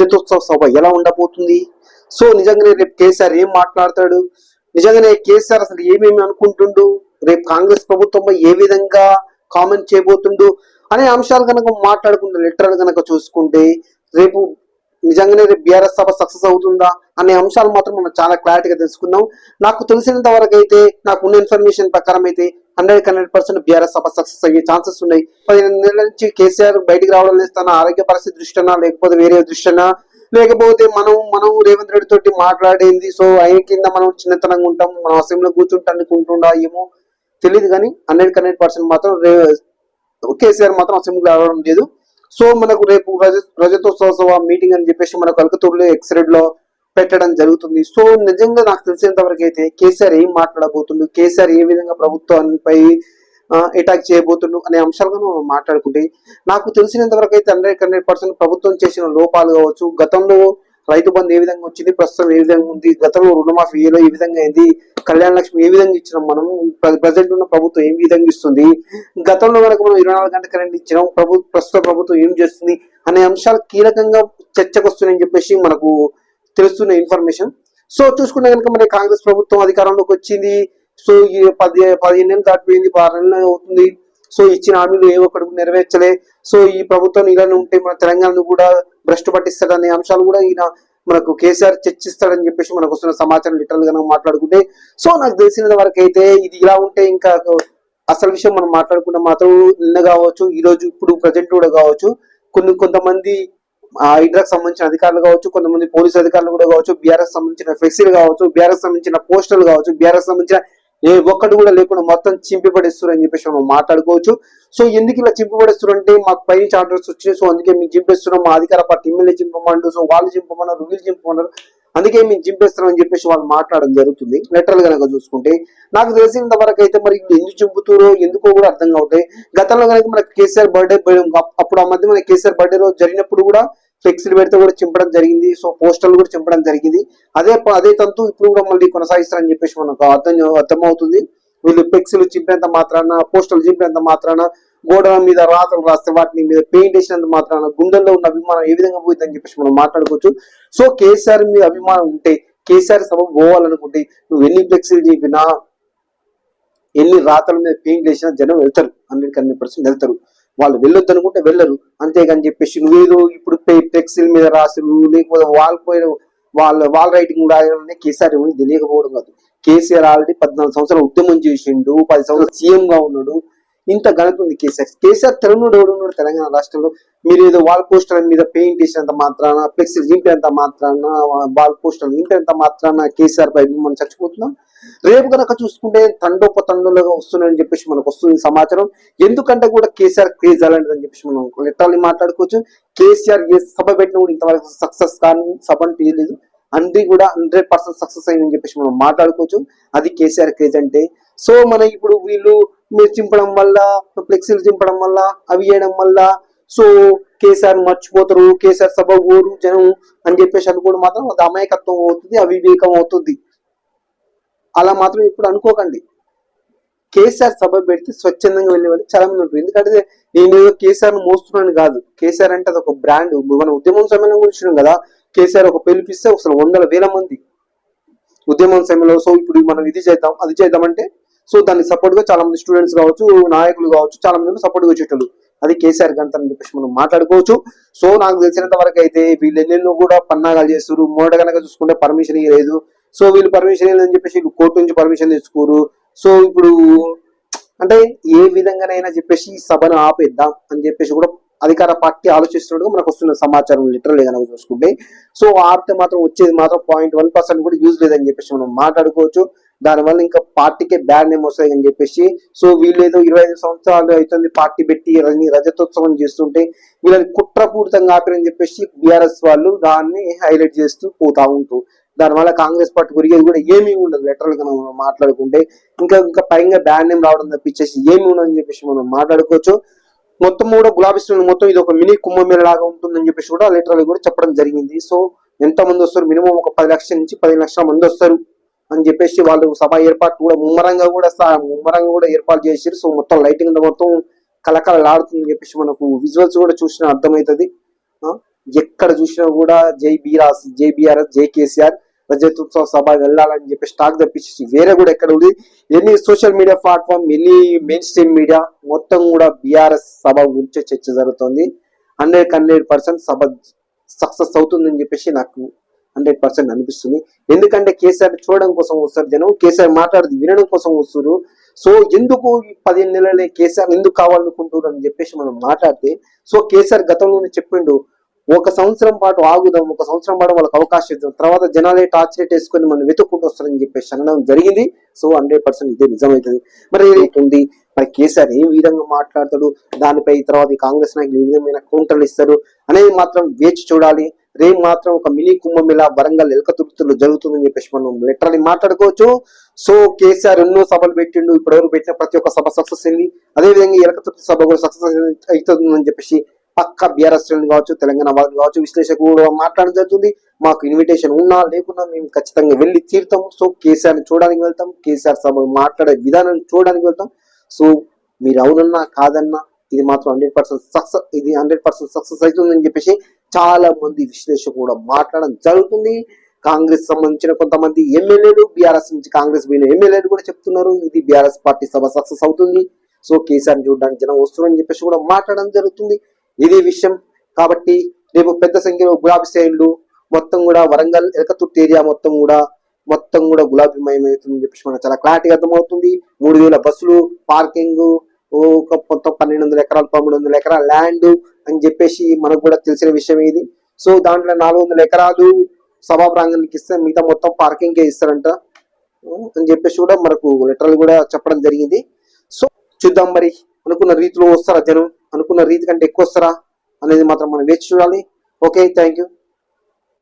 రజతోత్సవ సభ ఎలా ఉండబోతుంది? సో నిజంగానే రేపు కేసీఆర్ ఏం మాట్లాడతాడు? నిజంగానే కేసీఆర్ అసలు ఏమేమి అనుకుంటుండు? రేపు కాంగ్రెస్ ప్రభుత్వంపై ఏ విధంగా కామెంట్ చేయబోతుండు? అనే అంశాలు కనుక మాట్లాడుకుంటే లిటరల్ కనుక చూసుకుంటే రేపు నిజంగానే రేపు బీఆర్ఎస్ సభ సక్సెస్ అవుతుందా అనే అంశాలు మాత్రం మనం చాలా క్లారిటీగా తెలుసుకుందాం. నాకు తెలిసినంత వరకు అయితే నాకు ఉన్న ఇన్ఫర్మేషన్ ప్రకారం అయితే హండ్రెడ్ హండ్రెడ్ పర్సెంట్ బీఆర్ఎస్ సభ సక్సెస్ అయ్యే ఛాన్సెస్ ఉన్నాయి. పదిహేను నెలల నుంచి కేసీఆర్ బయటికి రావడం లేదు. తన ఆరోగ్య పరిస్థితి దృష్టినా లేకపోతే వేరే దృష్టినా లేకపోతే మనం మనం రేవంత్ రెడ్డి తోటి మాట్లాడింది? సో ఆయన కింద మనం చిన్నతనంగా ఉంటాం మనం అసెంబ్లీలో కూర్చుంటా అనుకుంటుండా ఏమో తెలియదు కానీ హండ్రెడ్ హండ్రెడ్ పర్సెంట్ మాత్రం రే- కేసీఆర్ మాత్రం అసెంబ్లీలో రావడం లేదు. సో మనకు రేపు రజ రజతోత్సవ మీటింగ్ అని చెప్పేసి మన కలకతూరులో ఎక్స్రెడ్లో పెట్టడం జరుగుతుంది. సో నిజంగా నాకు తెలిసినంత వరకు అయితే కేసీఆర్ ఏం మాట్లాడబోతుండు కేసీఆర్ ఏ విధంగా ప్రభుత్వానికి అటాక్ చేయబోతుండు అనే అంశాలను మనం మాట్లాడుకుంటే నాకు తెలిసినంత వరకు అయితే హండ్రెడ్ హండ్రెడ్ పర్సెంట్ ప్రభుత్వం చేసిన లోపాలు కావచ్చు గతంలో రైతు బంధు ఏ విధంగా వచ్చింది ప్రస్తుతం ఏ విధంగా ఉంది గతంలో రుణమాఫీ ఏలో ఏ విధంగా అయింది కళ్యాణ లక్ష్మి ఏ విధంగా ఇచ్చినాం మనం ప్రజెంట్ ఉన్న ప్రభుత్వం ఏ విధంగా ఇస్తుంది గతంలో వరకు మనం ఇరవై నాలుగు గంటల కరెంట్ ఇచ్చినాం ప్రభు ప్రస్తుత ప్రభుత్వం ఏం చేస్తుంది అనే అంశాలు కీలకంగా చర్చకు వస్తున్నాయని చెప్పేసి మనకు తెలుస్తున్న ఇన్ఫర్మేషన్ సో చూసుకుంటే కనుక మన కాంగ్రెస్ ప్రభుత్వం అధికారంలోకి వచ్చింది. సో ఈ పది పదిహేను నెలలు దాటిపోయింది ఆరు అవుతుంది. సో ఇచ్చిన హామీలు ఏ ఒక్కడు నెరవేర్చలే. సో ఈ ప్రభుత్వం ఇలానే ఉంటే మన తెలంగాణను కూడా భ్రష్టు పట్టిస్తాడనే అంశాలు కూడా ఈయన మనకు కేసీఆర్ చర్చిస్తాడని చెప్పేసి మనకు వస్తున్న సమాచారం లిటరల్గా మాట్లాడుకుంటే. సో నాకు తెలిసిన వరకు అయితే ఇది ఇలా ఉంటే ఇంకా అసలు విషయం మనం మాట్లాడుకుంటే మాత్రం నిన్న కావచ్చు ఈ రోజు ఇప్పుడు ప్రజెంట్ కూడా కావచ్చు. కొన్ని కొంతమంది హైడ్రాక్ సంబంధించిన అధికారులు కావచ్చు కొంతమంది పోలీస్ అధికారులు కూడా కావచ్చు బీఆర్ఎస్ సంబంధించిన ఫ్లెక్సీలు కావచ్చు బీఆర్ఎస్ సంబంధించిన పోస్టర్లు కావచ్చు బీఆర్ఎస్ సంబంధించిన ఏ ఒక్కటి కూడా లేకుండా మొత్తం చింపి అని చెప్పేసి మనం మాట్లాడుకోవచ్చు. సో ఎందుకు ఇలా చింపి అంటే మాకు పై ఆర్డర్స్ వచ్చినాయి. సో అందుకే మేము చింపేస్తున్నాం. మా అధికార పార్టీ ఎమ్మెల్యే చింపమన్నారు సో వాళ్ళు చింపమన్నారు వీళ్ళు చింపమన్నారు. అందుకే మేము చింపేస్తున్నాం అని చెప్పేసి వాళ్ళు మాట్లాడడం జరుగుతుంది. లెటర్లు కనుక చూసుకుంటే. నాకు తెలిసినంత వరకు అయితే మరి ఎందుకు చింపుతారో ఎందుకో కూడా అర్థం కావట్లేదు. గతంలో కనుక మన కేసీఆర్ బర్త్డే అప్పుడు ఆ మధ్య మన కేసీఆర్ బర్త్డే రోజు జరిగినప్పుడు కూడా ఫ్లెక్సీలు పెడితే కూడా చింపడం జరిగింది. సో పోస్టర్లు కూడా చింపడం జరిగింది. అదే అదే తంతు ఇప్పుడు కూడా మళ్ళీ కొనసాగిస్తారని చెప్పేసి మనకు అర్థం అర్థమవుతుంది. వీళ్ళు ఫ్లెక్సీలు చింపినంత మాత్రాన పోస్టర్లు చింపినంత మాత్రాన గోడల మీద రాతలు రాస్తే వాటిని మీద పెయింట్ వేసినంత మాత్రాన గుండెల్లో ఉన్న అభిమానం ఏ విధంగా పోయిందని చెప్పేసి మనం మాట్లాడుకోవచ్చు. సో కేసీఆర్ మీద అభిమానం ఉంటే కేసీఆర్ సభ పోవాలనుకుంటే నువ్వు ఎన్ని ఫ్లెక్సీలు చెప్పినా ఎన్ని రాతల మీద పెయింట్ వేసినా జనం వెళ్తారు. హండ్రెడ్ హండ్రెడ్ పర్సెంట్ వెళ్తారు. వాళ్ళు వెళ్ళొద్దు అనుకుంటే వెళ్ళరు. అంతేగాని చెప్పేసి నువ్వేదో ఇప్పుడు ఫ్లెక్సీల మీద రాసులు లేకపోతే వాల్ పోయిన వాళ్ళ వాల్ రైటింగ్ రాయాలనే కేసీఆర్ తెలియకపోవడం కాదు. కేసీఆర్ ఆల్రెడీ పద్నాలుగు సంవత్సరాలు ఉద్యమం చేసిండు పది సంవత్సరాలు సీఎం గా ఉన్నాడు. ఇంత ఘనత ఉంది కేసీఆర్. కేసీఆర్ తెలంగాణ ఎవరు తెలంగాణ రాష్ట్రంలో? మీరు ఏదో వాల్ పోస్టర్ మీద పెయింట్ వేసినంత మాత్రాన ఫ్లెక్సీ దింపినంత మాత్రాన వాల్ పోస్టర్ దింపినంత మాత్రాన కేసీఆర్ పై మనం చచ్చిపోతున్నాం రేపు కనుక చూసుకుంటే తండోపతండులుగా వస్తున్నాయని చెప్పేసి మనకు వస్తుంది సమాచారం. ఎందుకంటే కూడా కేసీఆర్ క్రేజ్ అలాంటిది అని చెప్పేసి మనం లిటరల్లీ మాట్లాడుకోవచ్చు? కేసీఆర్ ఏ సభ పెట్టినా కూడా ఇంతవరకు సక్సెస్ కానీ సభ అని లేదు. అన్ని కూడా హండ్రెడ్ పర్సెంట్ సక్సెస్ అయ్యిందని చెప్పేసి మనం మాట్లాడుకోవచ్చు. అది కేసీఆర్ క్రేజ్ అంటే. సో మన ఇప్పుడు వీళ్ళు మీరు చింపడం వల్ల ఫ్లెక్సీలు చింపడం వల్ల అవి చేయడం వల్ల సో కేసీఆర్ మర్చిపోతారు కేసీఆర్ సభ ఊరు జనం అని చెప్పేసి అనుకోవడం మాత్రం అది అమాయకత్వం అవుతుంది అవివేకం అవుతుంది. అలా మాత్రం ఇప్పుడు అనుకోకండి. కేసీఆర్ సభ పెడితే స్వచ్ఛందంగా వెళ్ళే వాళ్ళు చాలా మంది ఉంటారు. ఎందుకంటే నేను ఏదో కేసీఆర్ మోస్తున్నాను కాదు. కేసీఆర్ అంటే అది ఒక బ్రాండ్ మన ఉద్యమం సమయంలో కూర్చున్నాం కదా. కేసీఆర్ ఒక పిలిపిస్తే అసలు వందల వేల మంది ఉద్యమం సమయంలో సో ఇప్పుడు మనం ఇది చేద్దాం అది చేద్దామంటే సో దాన్ని సపోర్ట్గా చాలా మంది స్టూడెంట్స్ కావచ్చు నాయకులు కావచ్చు చాలా మంది సపోర్ట్గా వచ్చేటోళ్ళు. అది కేసీఆర్ గంట అని చెప్పేసి మనం మాట్లాడుకోవచ్చు. సో నాకు తెలిసినంత వరకు అయితే వీళ్ళు ఎన్నెన్నో కూడా పన్నాగాలు చేస్తారు మొదట కనుక చూసుకుంటే పర్మిషన్ ఇవ్వలేదు సో వీళ్ళు పర్మిషన్ ఇవ్వలేదని చెప్పేసి వీళ్ళు కోర్టు నుంచి పర్మిషన్ తెచ్చుకోరు. సో ఇప్పుడు అంటే ఏ విధంగానైనా చెప్పేసి సభను ఆపేద్దాం అని చెప్పేసి కూడా అధికార పార్టీ ఆలోచిస్తున్నట్టుగా మనకు వస్తున్న సమాచారం లిటరల్ కనుక చూసుకుంటే. సో ఆపితే మాత్రం వచ్చేది మాత్రం పాయింట్ వన్ పర్సెంట్ కూడా యూజ్ లేదని చెప్పేసి మనం మాట్లాడుకోవచ్చు. దానివల్ల ఇంకా పార్టీకే బ్యాడ్ నేమ్ వస్తాయి అని చెప్పేసి. సో వీళ్ళు ఏదో ఇరవై ఐదు సంవత్సరాలు అవుతుంది పార్టీ పెట్టి రజతోత్సవం చేస్తుంటే వీళ్ళని కుట్రపూరితంగా ఆపిరని చెప్పేసి బీఆర్ఎస్ వాళ్ళు దాన్ని హైలైట్ చేస్తూ పోతా ఉంటారు దానివల్ల కాంగ్రెస్ పార్టీ గురిగేది కూడా ఏమీ ఉండదు లెటరల్గా మనం మాట్లాడుకుంటే. ఇంకా ఇంకా పైగా బ్యాడ్ నేమ్ రావడం తప్పించేసి ఏమీ ఉండదని చెప్పేసి మనం మాట్లాడుకోవచ్చు. మొత్తం కూడా గులాబీ శ్రేణులు మొత్తం ఇది ఒక మినీ కుంభమేళ లాగా ఉంటుందని చెప్పేసి కూడా లీటర్లు కూడా చెప్పడం జరిగింది. సో ఎంత మంది వస్తారు? మినిమం ఒక పది లక్షల నుంచి పదిహేను లక్షల మంది వస్తారు అని చెప్పేసి వాళ్ళు సభ ఏర్పాటు కూడా ముమ్మరంగా కూడా ముమ్మరంగా కూడా ఏర్పాటు చేశారు. సో మొత్తం లైటింగ్ మొత్తం కలకలలాడుతుందని చెప్పేసి మనకు విజువల్స్ కూడా చూసినా అర్థమవుతుంది. ఎక్కడ చూసినా కూడా జై బీరాస్ జై బీఆర్ఎస్ జై కేసీఆర్ రజతోత్సవ సభ వెళ్ళాలని చెప్పి స్టాక్ తెప్పించేసి వేరే కూడా ఎక్కడ ఉంది? ఎన్ని సోషల్ మీడియా ప్లాట్ఫామ్ ఎన్ని మెయిన్ స్ట్రీమ్ మీడియా మొత్తం కూడా బీఆర్ఎస్ సభ గురించే చర్చ జరుగుతుంది. హండ్రెడ్ హండ్రెడ్ పర్సెంట్ సభ సక్సెస్ అవుతుందని చెప్పేసి నాకు హండ్రెడ్ పర్సెంట్ అనిపిస్తుంది. ఎందుకంటే కేసీఆర్ చూడడం కోసం వస్తారు జనం కేసీఆర్ మాట్లాడేది వినడం కోసం వస్తారు. సో ఎందుకు ఈ పదిహేను నెలలే కేసీఆర్ ఎందుకు కావాలనుకుంటున్నారు అని చెప్పేసి మనం మాట్లాడితే సో కేసీఆర్ గతంలోనే చెప్పిండు ఒక సంవత్సరం పాటు ఆగుదాం ఒక సంవత్సరం పాటు వాళ్ళకి అవకాశం ఇద్దాం. తర్వాత జనాలే టార్చ్ రేట్ వేసుకొని మనం వెతుక్కుంటూ వస్తారని చెప్పేసి అనడం జరిగింది. సో హండ్రెడ్ పర్సెంట్ ఇదే నిజమవుతుంది మరి ఏదైతుంది మరి కేసీఆర్ ఏ విధంగా మాట్లాడతాడు? దానిపై తర్వాత ఈ కాంగ్రెస్ నాయకులు ఏ విధమైన కౌంటర్లు ఇస్తారు? అనేది మాత్రం వేచి చూడాలి. రేపు మాత్రం ఒక మినీ కుంభమేళ వరంగల్ ఎలకతుర్తిలో జరుగుతుందని చెప్పేసి మనం లిటరలీ మాట్లాడుకోవచ్చు. సో కేసీఆర్ ఎన్నో సభలు పెట్టిండు. ఇప్పటివరకు పెట్టిన ప్రతి ఒక్క సభ సక్సెస్ అయింది. అదే విధంగా ఎలకతుర్తి సభ కూడా సక్సెస్ అవుతుందని చెప్పేసి పక్క బీఆర్ఎస్ శ్రేణులు కావచ్చు తెలంగాణ వాళ్ళు కావచ్చు విశ్లేషకుడు కూడా మాట్లాడడం జరుగుతుంది. మాకు ఇన్విటేషన్ ఉన్నా లేకున్నా మేము ఖచ్చితంగా వెళ్ళి తీరుతాం సో కేసీఆర్ని చూడడానికి వెళ్తాం కేసీఆర్ సభ మాట్లాడే విధానాన్ని చూడడానికి వెళ్తాం సో మీరు అవునన్నా కాదన్నా ఇది మాత్రం హండ్రెడ్ పర్సెంట్ సక్సెస్ ఇది హండ్రెడ్ పర్సెంట్ సక్సెస్ అవుతుందని చెప్పేసి చాలా మంది విశ్లేషకులు కూడా మాట్లాడడం జరుగుతుంది. కాంగ్రెస్ సంబంధించిన కొంతమంది ఎమ్మెల్యేలు బీఆర్ఎస్ నుంచి కాంగ్రెస్ పోయిన ఎమ్మెల్యేలు కూడా చెప్తున్నారు ఇది బీఆర్ఎస్ పార్టీ సభ సక్సెస్ అవుతుంది. సో కేసీఆర్ చూడడానికి జనం వస్తున్నారని చెప్పేసి కూడా మాట్లాడడం జరుగుతుంది. ఇది విషయం. కాబట్టి రేపు పెద్ద సంఖ్యలో గులాబీ శ్రేణులు మొత్తం కూడా వరంగల్ ఎలకతుర్తి ఏరియా మొత్తం కూడా మొత్తం కూడా గులాబీమయం అవుతుందని చెప్పేసి మనకు చాలా క్లారిటీ అర్థమవుతుంది. మూడు వేల బస్సులు పార్కింగ్ ఒక మొత్తం పన్నెండు వందల ఎకరాలు పదమూడు వందల ఎకరాల ల్యాండ్ అని చెప్పేసి మనకు కూడా తెలిసిన విషయం ఇది. సో దాంట్లో నాలుగు వందల ఎకరాలు సభా ప్రాంగణానికి ఇస్తే మిగతా మొత్తం పార్కింగ్ కే ఇస్తారంట అని చెప్పేసి కూడా మనకు లెటర్లు కూడా చెప్పడం జరిగింది. సో చూద్దాం మరి అనుకున్న రీతిలో వస్తారా జనం? అనుకున్న రీతి కంటే ఎక్కువ వస్తారా? అనేది మాత్రం మనం వేచి చూడాలి. Okay thank you